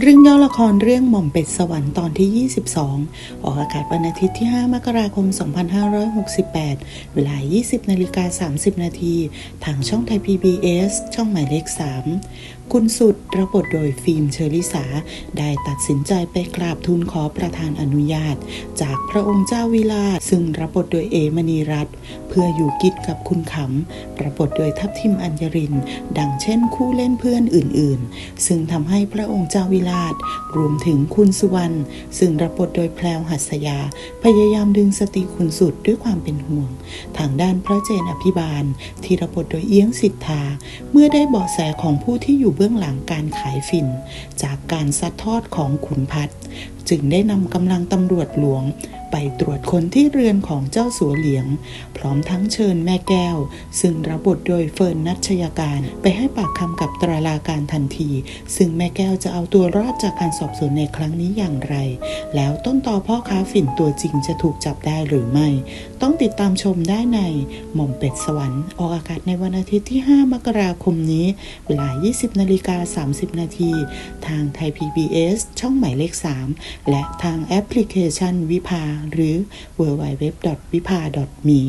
เรื่องย่อละครเรื่องหม่อมเป็ดสวรรค์ตอนที่ 22 ออกอากาศวันอาทิตย์ที่ 5 มกราคม 2568 เวลา 20นาฬิกา30 นาทีทางช่องไทย PBS ช่องหมายเลข 3 คุณสุดรับบทโดยฟิล์มเชอริสา ได้ตัดสินใจไปกราบทูลขอประธานอนุญาต จากพระองค์เจ้าวิลาซึ่งรับบทโดยเอมณีรัตน์เพื่ออยู่กินกับคุณขำรับบทโดยทัพทิมอัญญริน ดังเช่นคู่เล่นเพื่อนอื่น ๆ ซึ่งทำให้พระองค์เจ้าวิลาศรวมถึงคุณสุวรรณซึ่งรับบทโดยแพลวหัสยา พยายามดึงสติคุณสุดด้วยความเป็นห่วง ทางด้านพระเจนอภิบาล ที่รับบทโดยเอี้ยงสิทธา เมื่อได้เบาะแสของผู้ที่อยู่เบื้องหลังการขายฝิ่น จากการซัดทอดของขุนพัฒน์จึงได้นำกำลังตำรวจหลวงไปตรวจคนที่เรือนของเจ้าสัวเหลียง พร้อมทั้งเชิญแม่แก้ว ซึ่งรับบทโดยเฟิร์นนัชยาการ ไปให้ปากคำกับตราลาการทันที ซึ่งแม่แก้วจะเอาตัวรอดจากการสอบสวนในครั้งนี้อย่างไร แล้วต้นต่อพ่อค้าฝิ่นตัวจริงจะถูกจับได้หรือไม่ ต้องติดตามชมได้ในหม่อมเป็ดสวรรค์ออกอากาศในวันอาทิตย์ที่ 5 มกราคมนี้ เวลา 20 นาฬิกา 30 นาที ทางไทย PBS ช่องหมายเลข 3และทางแอปพลิเคชันวิภาหรือ www.vipa.me